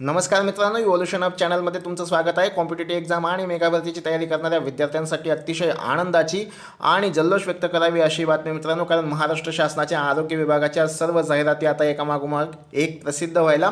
नमस्कार मित्रांनो evolution of चॅनलमध्ये तुमचं स्वागत आहे. कॉम्पिटेटिव्ह एक्झाम आणि मेगाभरतीची तयारी करणाऱ्या विद्यार्थ्यांसाठी अतिशय आनंदाची आणि जल्लोष व्यक्त करावी अशी बातमी मित्रांनो कारण महाराष्ट्र शासनाच्या आरोग्य विभागाच्या सर्व जाहिराती आता एकामागोमाग एक प्रसिद्ध व्हायला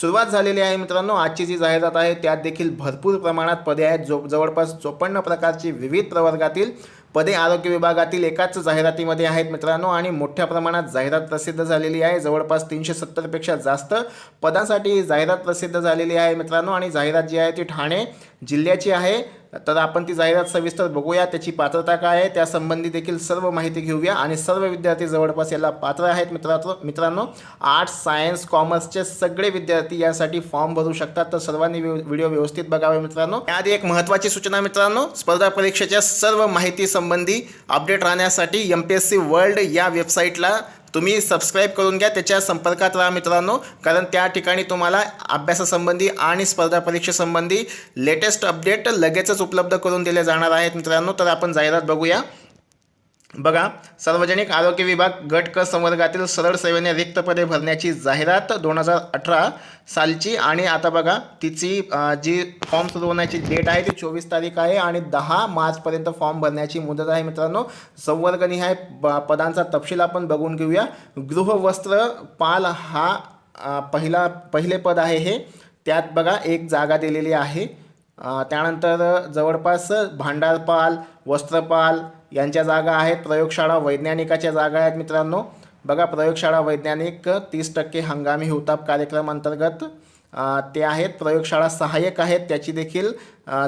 सुरुवात झालेली आहे मित्रांनो. आजची जी जाहिरात आहे त्यात देखील भरपूर प्रमाणात पदे आहेत. जो जवळपास चोपन्न प्रकारची विविध प्रवर्गातील पदे आरोग्य विभागातील एकाच जाहिरातीमध्ये आहेत मित्रांनो आणि मोठ्या प्रमाणात जाहिरात प्रसिद्ध झालेली आहे. जवळपास तीनशे सत्तरपेक्षा जास्त पदांसाठी जाहिरात प्रसिद्ध झालेली आहे मित्रांनो आणि जाहिरात जी आहे ती ठाणे जिल्ह्याची आहे. तर आपण ती जाहिरात सविस्तर बघूया. त्याची पात्रता काय आहे? त्यासंबंधी देखील सर्व माहिती घेऊया. आणि सर्व विद्यार्थी जवळपास याला पात्र आहेत मित्रांनो. मित्रांनो आर्ट्स सायन्स कॉमर्सचे सगळे विद्यार्थी यासाठी फॉर्म भरू शकतात. तर सर्वांनी व्हिडिओ व्हिडिओ व्यवस्थित बघावे मित्रांनो. त्याआधी एक महत्त्वाची सूचना मित्रांनो. स्पर्धा परीक्षेच्या सर्व माहिती संबंधी अपडेट राहण्यासाठी M P S C world या वेबसाईटला तुम्ही सबस्क्राईब करून घ्या त्याच्या संपर्कात राहा मित्रांनो. कारण त्या ठिकाणी तुम्हाला अभ्यासासंबंधी आणि स्पर्धा परीक्षेसंबंधी लेटेस्ट अपडेट लगेचच उपलब्ध करून दिले जाणार आहेत मित्रांनो. तर आपण जाहिरात बघूया. बघा सार्वजनिक आरोग्य विभाग गट क संवर्गातील सरळ सेवेने रिक्त पदे भरण्याची जाहिरात दोन हजार अठरा सालची आणि आता बघा तिची जी फॉर्म सुरू होण्याची डेट आहे ती चोवीस तारीख आहे आणि दहा मार्चपर्यंत फॉर्म भरण्याची मुदत आहे मित्रांनो. संवर्गनिहाय पदांचा तपशील आपण बघून घेऊया. गृहवस्त्र पाल हा पहिला पहिले पद आहे हे. त्यात बघा एक जागा दिलेली आहे. त्यानंतर जवळपास भांडारपाल वस्त्रपाल यांच्या जागा आहेत. प्रयोगशाळा वैज्ञानिकाच्या जागा आहेत मित्रांनो. बघा प्रयोगशाळा वैज्ञानिक तीस टक्के हंगामी हुताप कार्यक्रम अंतर्गत ते आहेत प्रयोगशाळा सहाय्यक आहेत त्याची देखील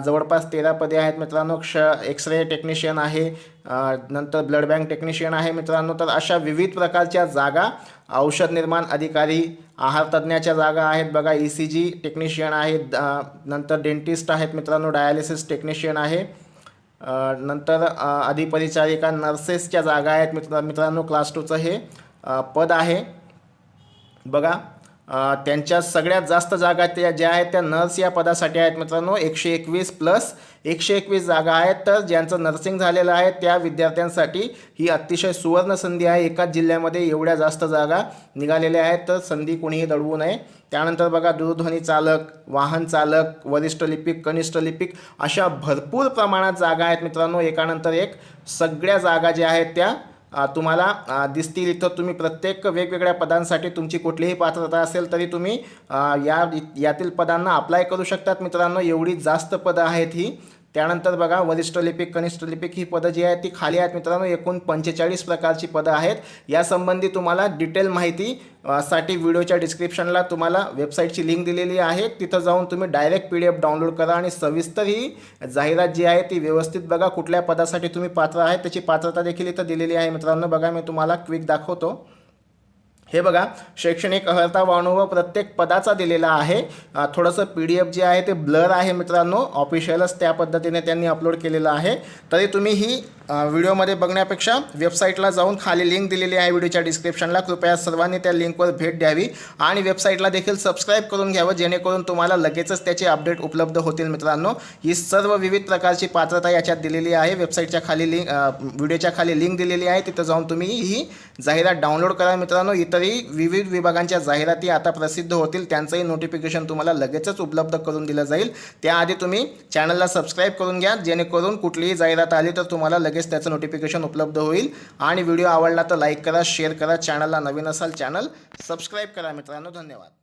जवळपास तेरा पदे आहेत मित्रांनो. क्ष एक्सरे टेक्निशियन आहे नंतर ब्लड बँक टेक्निशियन आहे मित्रांनो. तर अशा विविध प्रकारच्या जागा औषध निर्माण अधिकारी आहार तज्ज्ञाच्या जागा आहेत बघा. ई सी जी टेक्निशियन आहेत नंतर डेंटिस्ट आहेत मित्रांनो. डायालिसिस टेक्निशियन आहे. नंतर अधिपरिचारिका नर्सेसच्या जागा आहेत मित्र मित्रांनो. क्लास टूचं हे पद आहे. बघा. त्यांच्या सगळ्यात जास्त जागा त्या ज्या आहेत त्या नर्स या पदासाठी आहेत मित्रांनो. एकशे एकवीस प्लस एकशे एकवीस जागा आहेत. तर ज्यांचं नर्सिंग झालेलं आहे त्या विद्यार्थ्यांसाठी ही अतिशय सुवर्ण संधी आहे. एकाच जिल्ह्यामध्ये एवढ्या जास्त जागा निघालेल्या आहेत. तर संधी कोणीही दडवू नये. त्यानंतर बघा दूरध्वनी चालक वाहन चालक वरिष्ठ लिपिक कनिष्ठ लिपिक अशा भरपूर प्रमाणात जागा आहेत मित्रांनो. एकानंतर एक सगळ्या जागा ज्या आहेत त्या तुम्हाला दिसतील इथं तुम्ही प्रत्येक वेगवेगळ्या पदांसाठी तुमची कुठलीही पात्रता असेल तरी तुम्ही या यातील पदांना अप्लाय करू शकतात. मित्रांनो एवढी जास्त पदं आहेत ही. त्यानंतर बघा वरिष्ठ लिपिक कनिष्ठ लिपिक ही पदं जी आहेत ती खाली आहेत मित्रांनो. एकूण पंचेचाळीस प्रकारची पदं आहेत. यासंबंधी तुम्हाला डिटेल माहिती साठी व्हिडिओच्या डिस्क्रिप्शनला तुम्हाला वेबसाईटची लिंक दिलेली आहे. तिथं जाऊन तुम्ही direct P D F download करा आणि सविस्तर ही जाहिरात जी आहे ती व्यवस्थित बघा कुठल्या पदासाठी तुम्ही पात्र आहे त्याची पात्रता देखील इथं दिलेली आहे मित्रांनो. बघा मी तुम्हाला क्विक दाखवतो. हे बघा शैक्षणिक अर्हता व प्रत्येक पदाचा दिलेला आहे. थोडंसं पी डी एफ जे आहे ते ब्लर आहे मित्रांनो. ऑफिशियलच त्या पद्धतीने त्यांनी अपलोड केलेलं आहे. तरी तुम्ही ही व्हिडिओमध्ये बघण्यापेक्षा वेबसाईटला जाऊन खाली लिंक दिलेली आहे व्हिडिओच्या डिस्क्रिप्शनला कृपया सर्वांनी त्या लिंकवर भेट द्यावी आणि वेबसाईटला देखील सबस्क्राईब करून घ्यावं जेणेकरून तुम्हाला लगेचच त्याचे अपडेट उपलब्ध होतील मित्रांनो. ही सर्व विविध प्रकारची पात्रता याच्यात दिलेली आहे. वेबसाईटच्या खाली लिंक व्हिडिओच्या खाली लिंक दिलेली आहे. तिथं जाऊन तुम्ही ही जाहिरात डाउनलोड करा मित्रांनो. इतर तरी विविध विभागांच्या जाहिराती आता प्रसिद्ध होतील त्यांचंही नोटिफिकेशन तुम्हाला लगेचच उपलब्ध करून दिलं जाईल. त्याआधी तुम्ही चॅनलला सबस्क्राईब करून घ्या. जेणेकरून कुठलीही जाहिरात आली तर तुम्हाला लगेच त्याचं नोटिफिकेशन उपलब्ध होईल. आणि व्हिडिओ आवडला तर लाईक करा शेअर करा. चॅनलला नवीन असाल चॅनल सबस्क्राईब करा मित्रांनो. धन्यवाद.